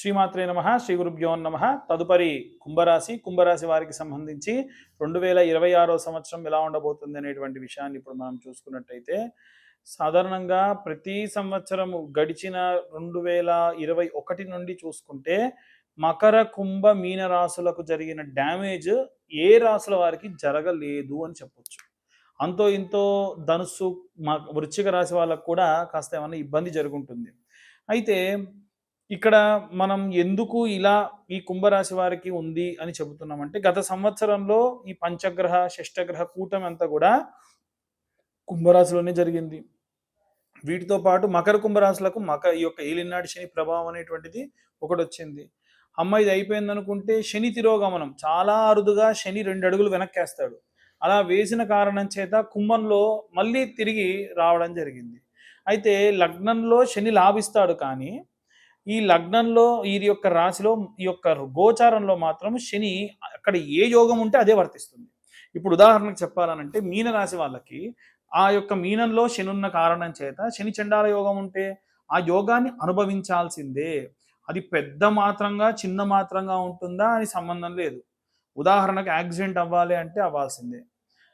శ్రీమాత్రే నమ శ్రీ గురుభ్యో నమ. తదుపరి కుంభరాశి. కుంభరాశి వారికి సంబంధించి రెండు వేల ఇరవై ఆరో సంవత్సరం ఎలా ఉండబోతుంది అనేటువంటి విషయాన్ని ఇప్పుడు మనం చూసుకున్నట్టయితే సాధారణంగా ప్రతి సంవత్సరం గడిచిన రెండు వేల ఇరవై ఒకటి నుండి చూసుకుంటే మకర కుంభ మీన రాశులకు జరిగిన డ్యామేజ్ ఏ రాశుల వారికి జరగలేదు అని చెప్పొచ్చు. అంతో ఇంతో ధనుస్సు మ వృశ్చిక రాశి వాళ్ళకు కూడా కాస్త ఏమైనా ఇబ్బంది జరుగుంటుంది. అయితే ఇక్కడ మనం ఎందుకు ఇలా ఈ కుంభరాశి వారికి ఉంది అని చెబుతున్నామంటే గత సంవత్సరంలో ఈ పంచగ్రహ షష్టగ్రహ కూటమి అంతా కూడా కుంభరాశిలోనే జరిగింది. వీటితో పాటు మకర కుంభరాశులకు మక ఈ యొక్క ఏలినాటి శని ప్రభావం అనేటువంటిది ఒకటి వచ్చింది అమ్మ ఇది అయిపోయింది అనుకుంటే శని తిరోగమనం చాలా అరుదుగా శని రెండు అడుగులు వెనక్కేస్తాడు. అలా వేసిన కారణం చేత కుంభంలో మళ్ళీ తిరిగి రావడం జరిగింది. అయితే లగ్నంలో శని లాభిస్తాడు కానీ ఈ లగ్నంలో ఈ యొక్క రాశిలో ఈ యొక్క గోచారంలో మాత్రం శని అక్కడ ఏ యోగం ఉంటే అదే వర్తిస్తుంది. ఇప్పుడు ఉదాహరణకు చెప్పాలనంటే మీన రాశి వాళ్ళకి ఆ యొక్క మీనంలో శని ఉన్న కారణం చేత శని చండాల యోగం ఉంటే ఆ యోగాన్ని అనుభవించాల్సిందే. అది పెద్ద మాత్రంగా చిన్న మాత్రంగా ఉంటుందా అని సంబంధం లేదు. ఉదాహరణకు యాక్సిడెంట్ అవ్వాలి అంటే అవ్వాల్సిందే.